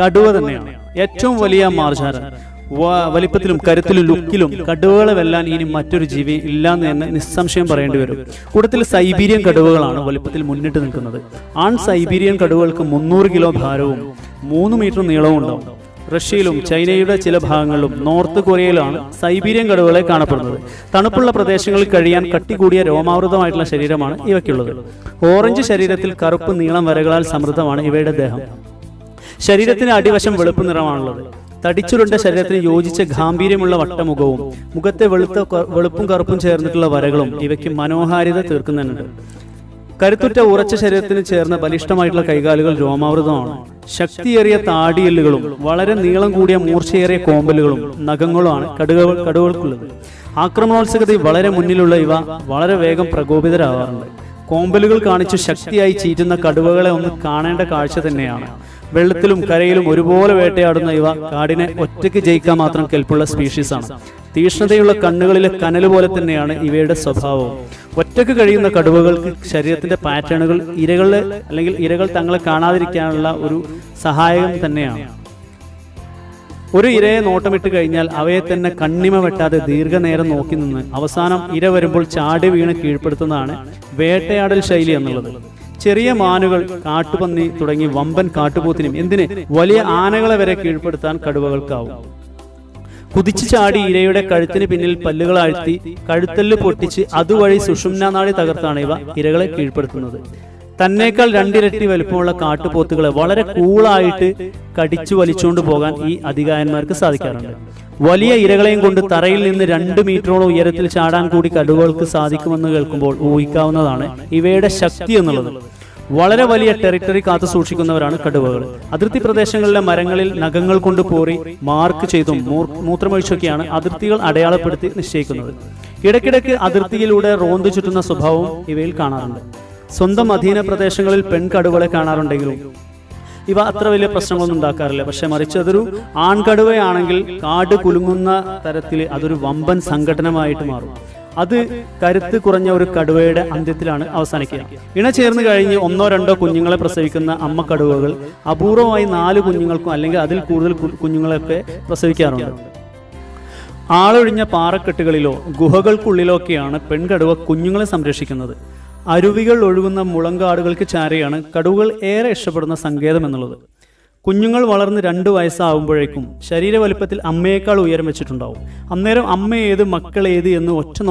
കടുവ തന്നെയാണ്. ഏറ്റവും വലിയ മാർജാര വ- വലിപ്പത്തിലും കരുത്തിലും ലുക്കിലും കടുവകളെ വെല്ലാൻ ഇനി മറ്റൊരു ജീവി ഇല്ലാന്ന് തന്നെ നിസ്സംശയം പറയേണ്ടി വരും. കൂട്ടത്തിൽ സൈബീരിയൻ കടുവകളാണ് വലിപ്പത്തിൽ മുന്നിട്ട് നിൽക്കുന്നത്. ആൺ സൈബീരിയൻ കടുവകൾക്ക് മുന്നൂറ് കിലോ ഭാരവും മൂന്ന് മീറ്റർ നീളവും ഉണ്ടാവും. റഷ്യയിലും ചൈനയുടെ ചില ഭാഗങ്ങളിലും നോർത്ത് കൊറിയയിലാണ് സൈബീരിയൻ കടുവകളെ കാണപ്പെടുന്നത്. തണുപ്പുള്ള പ്രദേശങ്ങളിൽ കഴിയാൻ കട്ടി കൂടിയ രോമാവൃതമായിട്ടുള്ള ശരീരമാണ് ഇവയ്ക്കുള്ളത്. ഓറഞ്ച് ശരീരത്തിൽ കറുപ്പ് നീളം വരകളാൽ സമൃദ്ധമാണ് ഇവയുടെ ദേഹം. ശരീരത്തിന് അടിവശം വെളുപ്പ് നിറമാണുള്ളത്. തടിച്ചുരുണ്ട ശരീരത്തിന് യോജിച്ച ഗാംഭീര്യമുള്ള വട്ടമുഖവും മുഖത്തെ വെളുത്ത വെളുപ്പും കറുപ്പും ചേർന്നിട്ടുള്ള വരകളും ഇവയ്ക്ക് മനോഹാരിത തീർക്കുന്നുണ്ട് കരുത്തുറ്റ ഉറച്ച ശരീരത്തിന് ചേർന്ന ബലിഷ്ഠമായിട്ടുള്ള കൈകാലുകൾ രോമാവൃതമാണ്. ശക്തിയേറിയ താടിയെല്ലുകളും വളരെ നീളം കൂടിയ മൂർച്ചയേറിയ കോമ്പലുകളും നഖങ്ങളുമാണ് കടുവ കടുവകൾക്കുള്ളത് ആക്രമണോത്സുകത വളരെ മുന്നിലുള്ള ഇവ വളരെ വേഗം പ്രകോപിതരാവാറുണ്ട്. കോമ്പലുകൾ കാണിച്ചു ശക്തിയായി ചീറ്റുന്ന കടുവകളെ ഒന്ന് കാണേണ്ട കാഴ്ച തന്നെയാണ്. വെള്ളത്തിലും കരയിലും ഒരുപോലെ വേട്ടയാടുന്ന ഇവ കാടിനെ ഒറ്റയ്ക്ക് ജയിക്കാൻ മാത്രം കെൽപ്പുള്ള സ്പീഷീസ് ആണ് തീഷ്ണതയുള്ള കണ്ണുകളിലെ കനൽ പോലെ തന്നെയാണ് ഇവയുടെ സ്വഭാവവും ഒറ്റയ്ക്ക് കഴിയുന്ന കടുവകൾക്ക് ശരീരത്തിന്റെ പാറ്റേണുകൾ ഇരകളെ അല്ലെങ്കിൽ ഇരകൾ തങ്ങളെ കാണാതിരിക്കാനുള്ള ഒരു സഹായകം തന്നെയാണ്. ഒരു ഇരയെ നോട്ടമിട്ട് കഴിഞ്ഞാൽ അവയെ തന്നെ കണ്ണിമ വെട്ടാതെ ദീർഘനേരം നോക്കി നിന്ന് അവസാനം ഇര വരുമ്പോൾ ചാടി വീണ് കീഴ്പ്പെടുത്തുന്നതാണ് വേട്ടയാടൽ ശൈലി എന്നുള്ളത്. ചെറിയ മാനുകൾ കാട്ടുപന്നി തുടങ്ങി വമ്പൻ കാട്ടുപോത്തിനും എന്തിന് വലിയ ആനകളെ വരെ കീഴ്പ്പെടുത്താൻ കടുവകൾക്കാവും. കുതിച്ചു ചാടി ഇരയുടെ കഴുത്തിന് പിന്നിൽ പല്ലുകൾ ആഴ്ത്തി കഴുത്തല്ല് പൊട്ടിച്ച് അതുവഴി സുഷുമ്ന തകർത്താണ് ഇവ ഇരകളെ കീഴ്പ്പെടുത്തുന്നത്. തന്നേക്കാൾ രണ്ടിരട്ടി വലുപ്പമുള്ള കാട്ടുപോത്തുകളെ വളരെ കൂളായിട്ട് കടിച്ചു വലിച്ചുകൊണ്ട് പോകാൻ ഈ അധികാരന്മാർക്ക് സാധിക്കാറുണ്ട്. വലിയ ഇരകളെയും കൊണ്ട് തറയിൽ നിന്ന് രണ്ട് മീറ്ററോളം ഉയരത്തിൽ ചാടാൻ കൂടി കടുവകൾക്ക് സാധിക്കുമെന്ന് കേൾക്കുമ്പോൾ ഊഹിക്കാവുന്നതാണ് ഇവയുടെ ശക്തി എന്നുള്ളത്. വളരെ വലിയ ടെറിട്ടറി കാത്തു സൂക്ഷിക്കുന്നവരാണ് കടുവകൾ. അതിർത്തി പ്രദേശങ്ങളിലെ മരങ്ങളിൽ നഖങ്ങൾ കൊണ്ട് പോറി മാർക്ക് ചെയ്തും മൂത്രമൊഴിച്ചൊക്കെയാണ് അതിർത്തികൾ അടയാളപ്പെടുത്തി നിശ്ചയിക്കുന്നത്. ഇടയ്ക്കിടയ്ക്ക് അതിർത്തിയിലൂടെ റോന്തു ചുറ്റുന്ന സ്വഭാവവും ഇവയിൽ കാണാറുണ്ട്. സ്വന്തം അധീന പ്രദേശങ്ങളിൽ പെൺകടുവകളെ കാണാറുണ്ടെങ്കിലും ഇവ അത്ര വലിയ പ്രശ്നങ്ങളൊന്നും ഉണ്ടാക്കാറില്ല. പക്ഷെ മറിച്ച് അതൊരു ആൺകടുവയാണെങ്കിൽ കാട് കുലുങ്ങുന്ന തരത്തിൽ അതൊരു വമ്പൻ സംഘടനമായിട്ട് മാറും. അത് കരുത്ത് കുറഞ്ഞ ഒരു കടുവയുടെ അന്ത്യത്തിലാണ് അവസാനിക്കുക. ഇണ ചേർന്ന് കഴിഞ്ഞ് ഒന്നോ രണ്ടോ കുഞ്ഞുങ്ങളെ പ്രസവിക്കുന്ന അമ്മ കടുവകൾ അപൂർവമായി നാല് കുഞ്ഞുങ്ങൾക്കും അല്ലെങ്കിൽ അതിൽ കൂടുതൽ കുഞ്ഞുങ്ങളൊക്കെ പ്രസവിക്കാറുണ്ട്. ആളൊഴിഞ്ഞ പാറക്കെട്ടുകളിലോ ഗുഹകൾക്കുള്ളിലോ ഒക്കെയാണ് പെൺകടുവ കുഞ്ഞുങ്ങളെ സംരക്ഷിക്കുന്നത്. അരുവികൾ ഒഴുകുന്ന മുളങ്കാടുകൾക്ക് ചാരയാണ് കടുവകൾ ഏറെ ഇഷ്ടപ്പെടുന്ന സങ്കേതം എന്നുള്ളത്. കുഞ്ഞുങ്ങൾ വളർന്ന് രണ്ട് വയസ്സാവുമ്പോഴേക്കും ശരീര വലുപ്പത്തിൽ അമ്മയേക്കാൾ ഉയരം വെച്ചിട്ടുണ്ടാവും. അന്നേരം അമ്മ ഏത് മക്കൾ ഏത് എന്ന് ഒറ്റ